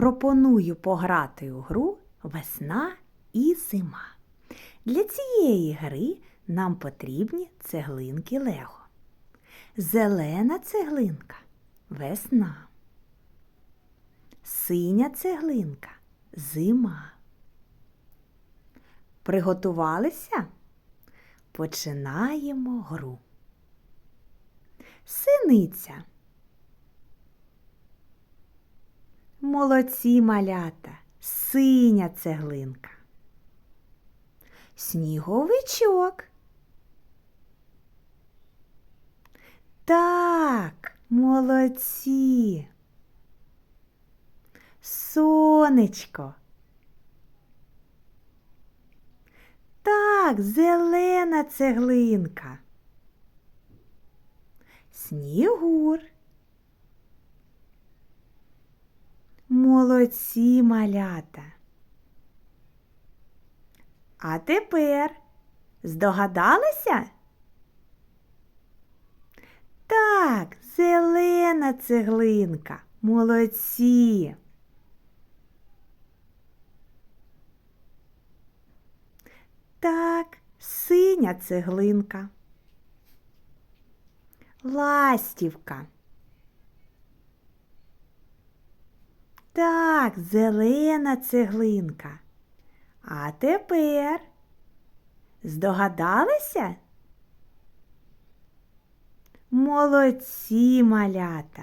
пропоную пограти у гру Весна і зима. Для цієї гри нам потрібні цеглинки Лего. Зелена цеглинка весна. Синя цеглинка зима. Приготувалися? Починаємо гру. Синиця. Молодці малята, синя цеглинка. Сніговичок. Так, молодці. Сонечко. Так, зелена цеглинка. Снігур. Молодці малята. А тепер здогадалися? Так, зелена цеглинка. Молодці. Так, синя цеглинка. Ластівка. Так, зелена цеглинка. А тепер здогадалися? Молодці малята.